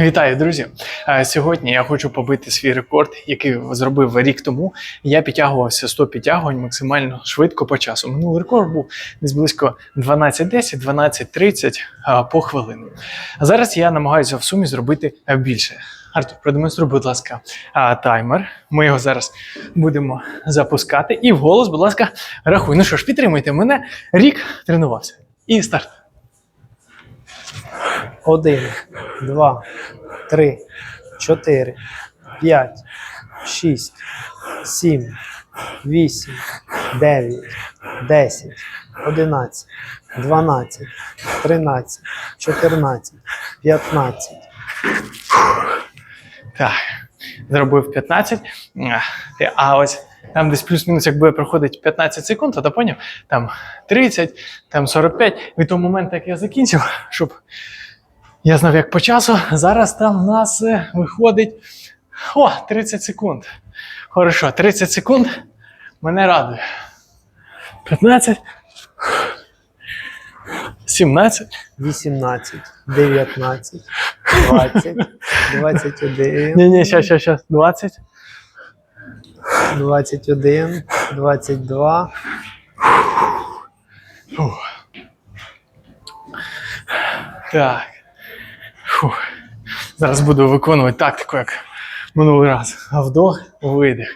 Вітаю, друзі! Е, Сьогодні я хочу побити свій рекорд, який зробив рік тому. Я підтягувався 100 підтягувань максимально швидко по часу. Минулий рекорд був десь близько 12.10, 12.30 е, по хвилину. А зараз я намагаюся в сумі зробити більше. Артур, продемонструй, будь ласка, е, таймер. Ми його зараз будемо запускати. І вголос, будь ласка, рахуй. Ну що ж, підтримуйте мене. Рік тренувався. І старт. Один, два, три, чотири, п'ять, шість, сім, вісім, дев'ять, десять, одинадцять, дванадцять, тринадцять, чотирнадцять, п'ятнадцять. Так, зробив 15. Е, А ось там десь плюс-мінус, як буде проходить 15 секунд, то поняв, там 30, там 45. Від того моменту, як я закінчив, щоб я знав, як по часу. Зараз там у нас е, виходить о, 30 секунд. Хорошо, 30 секунд мене радує. 15. 17. 18, 19, 20, 21, Ні, ні, щас, щас, щас. 20. 21, 22, Так. Зараз буду виконувати тактику, як минулий раз. Вдох, видих.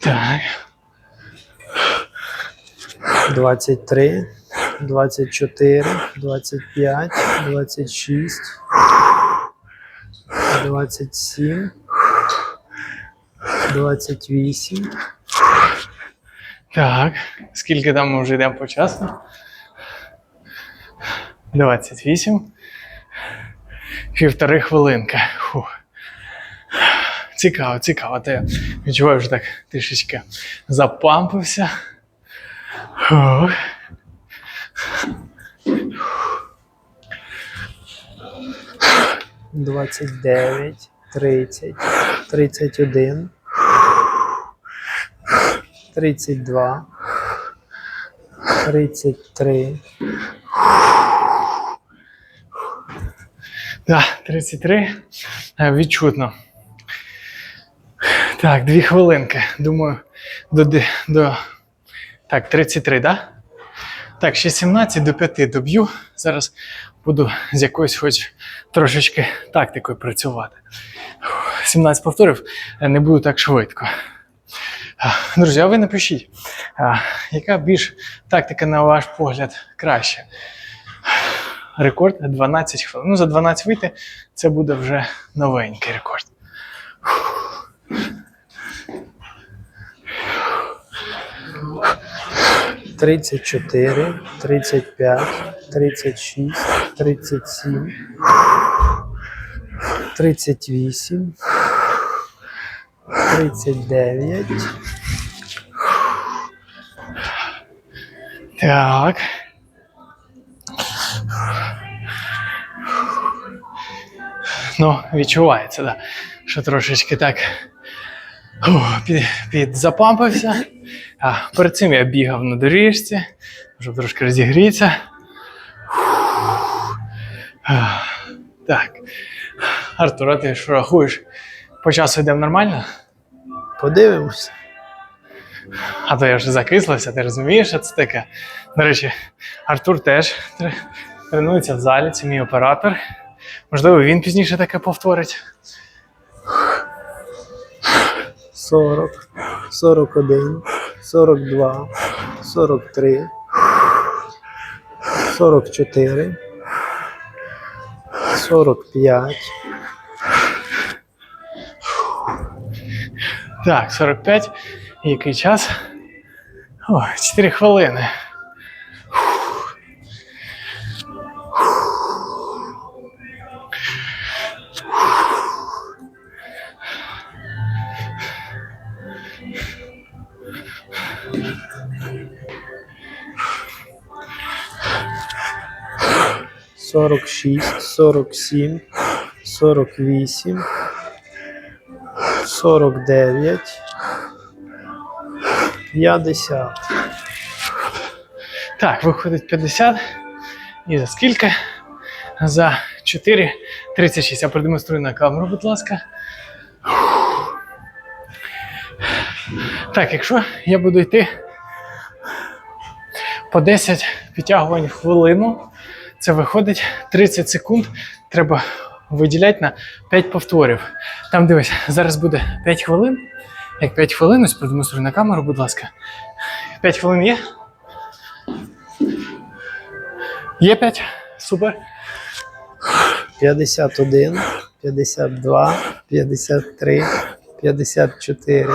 Так. 23, 24, 25, 26, 27, 28, Так. Скільки там ми вже йдемо по часу? 28. Півтори хвилинки. Фух. Цікаво, цікаво. Та я відчуваю, вже так трішечки запампився. Фух. дев'ять, тридцять, тридцять один, тридцять два, тридцять три, Так, 33. Е, Відчутно. Так, дві хвилинки. Думаю, до, до. Так, 33, да? Так, ще 17 до 5 доб'ю. Зараз буду з якоюсь хоч трошечки тактикою працювати. 17 повторів е, не буду так швидко. Друзі, а ви напишіть, яка більш тактика, на ваш погляд, краще? Рекорд 12 хвилин. Ну, за 12 вийти це буде вже новенький рекорд. тридцять чотири, тридцять п'ять, тридцять шість, тридцять сім, тридцять вісім, тридцять дев'ять. Так. Ну, відчувається, да, що трошечки так під, підзапампився. А перед цим я бігав на доріжці, щоб трошки розігрітися. Так. Артур, а ти що рахуєш? По часу йдемо нормально? Подивимось. А то я вже закислився, ти розумієш, що це таке. До речі, Артур теж тренується в залі, це мій оператор. Можливо, він пізніше таке повторить. 40, 41, 42, 43, 44, 45, Так, 45. І Який час? О, 4 хвилини. сорок шість, сорок сім, сорок вісім, сорок дев'ять, 50. Так, виходить 50. І за скільки? За 4,36. Я продемонструю на камеру, будь ласка. Так, якщо я буду йти по 10 підтягувань в хвилину, це виходить 30 секунд. Треба виділяти на 5 повторів. Там дивись, зараз буде 5 хвилин. Як 5 хвилин, ось продемонструю на камеру, будь ласка. 5 хвилин є? Є 5? Супер. 51, 52, 53, 54,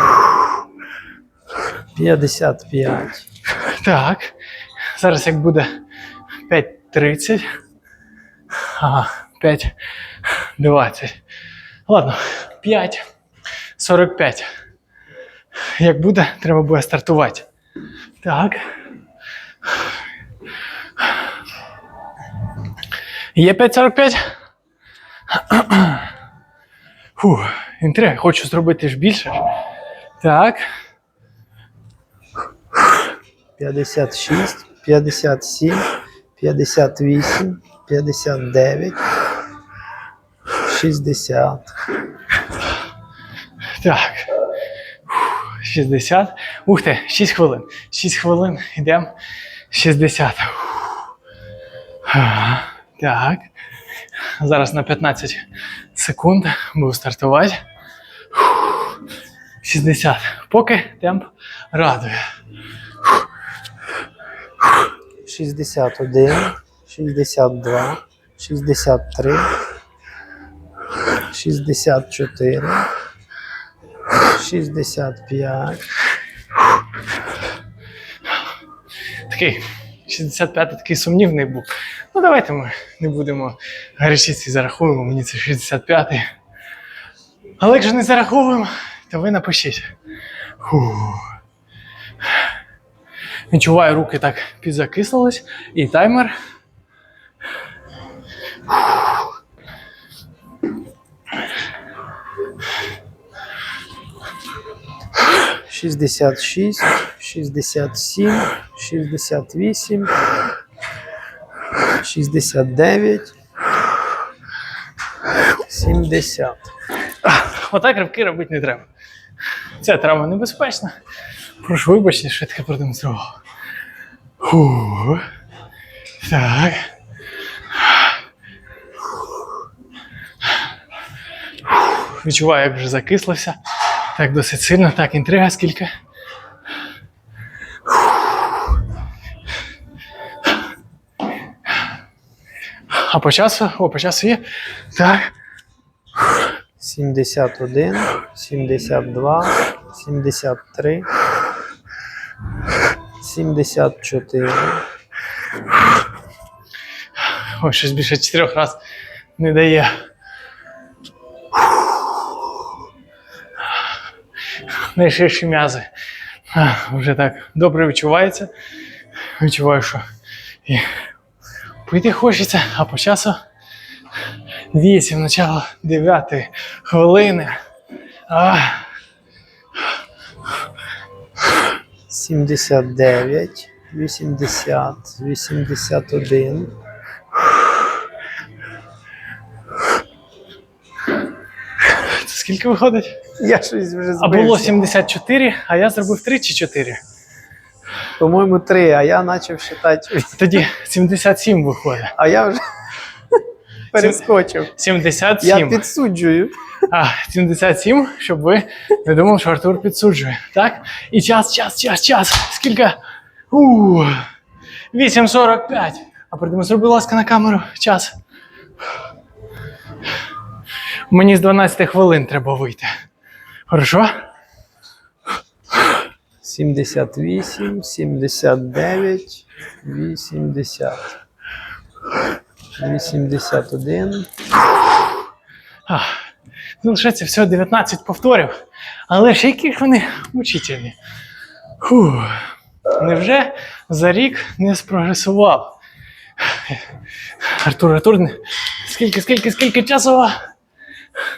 55, Так. Зараз як буде 5.30. Ага, 5.20. Ладно, 5.45. Як буде, треба буде стартувати. Так. Є 5.45? Фу, інтрига, хочу зробити ж більше. Так. 56, 57, 58, 59, 60, Так. Фух, 60. Ух ти, 6 хвилин. 6 хвилин. Йдемо. 60. Так. Зараз на 15 секунд буду стартувати. Фух. 60. Поки темп радує. 61, 62, 63, 64, 65, Такий 65 такий сумнівний був. Ну давайте ми не будемо гарячитися і зарахуємо. Мені це 65-й. Але якщо не зараховуємо, то ви напишіть. Фух. Відчуваю, руки так підзакислились. І таймер. 66, 67, 68, 69, 70. Отак ривки робити не треба. Ця травма небезпечна. Прошу вибачте, що я таке продемонстрував. Фух. Так. Відчуваю, як вже закислився. Так досить сильно. Так, інтрига скільки. А по часу? О, по часу є. Так. 71, 72, 73, 74, Ой, щось більше чотирьох раз не дає. Найширші м'язи. Вже так добре відчувається. Відчуваю, що і пити хочеться, а по часу 8, начало 9 хвилини. А, 79, 80, 81, скільки виходить? Я щось вже А було 74, а я зробив 3 чи 4. По-моєму, 3, а я почав считати. Тоді 77 виходить. А я вже перескочив. 77. Я підсуджую. А, 77, щоб ви не думали, що Артур підсуджує. Так? І час, час, час, час. Скільки? У, 8.45. А продемонструй, будь ласка, на камеру. Час. Мені з 12 хвилин треба вийти. Хорошо? 78, 79, 80, 81, А, залишається всього 19 повторів. Але ж які ж вони мучительні. Фу. Невже за рік не спрогресував? Артур, Артур, скільки, скільки, скільки часу?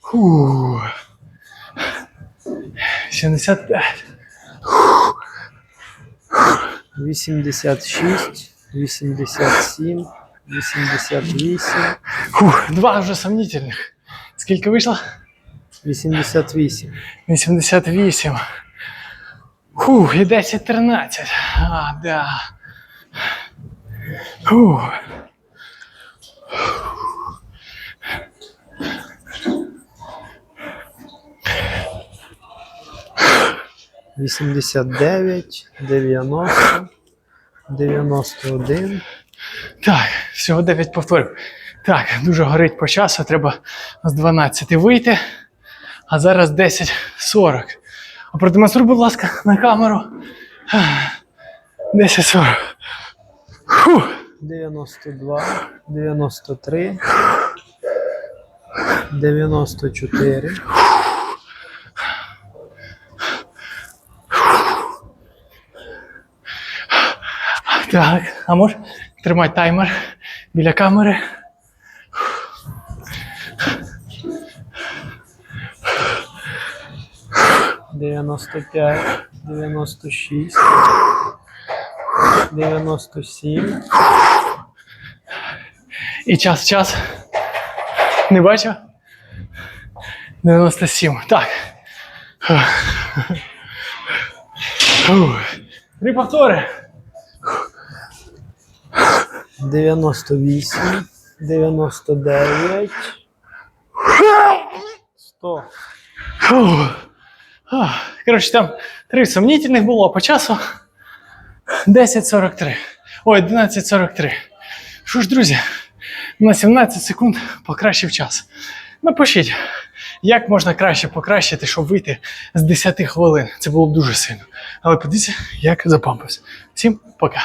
Фу. 75. 86, 87, 88, Фу, два вже сомнительних. Скільки вийшло? 88, 88. Фу, і 10, 13. А, да. Фу. 89, 90, 91, Так, всього 9 повторів. Так, дуже горить по часу, треба з 12 вийти. А зараз 10.40. А продемонструй, будь ласка, на камеру. 10.40. Фу. 92, 93, 94, Так, а може тримай таймер біля камери. девяносто пять, девяносто шесть, девяносто семь, І час, час. Не бачив? 97. Так. Три повтори. Девяносто восемь, девяносто девять, сто. Фу. А, Коротше, там три сумнітельних було по часу. 10.43. Ой, 11.43. Що ж, друзі, на 17 секунд покращив час. Напишіть, як можна краще покращити, щоб вийти з 10 хвилин. Це було б дуже сильно. Але подивіться, як запампився. Всім пока.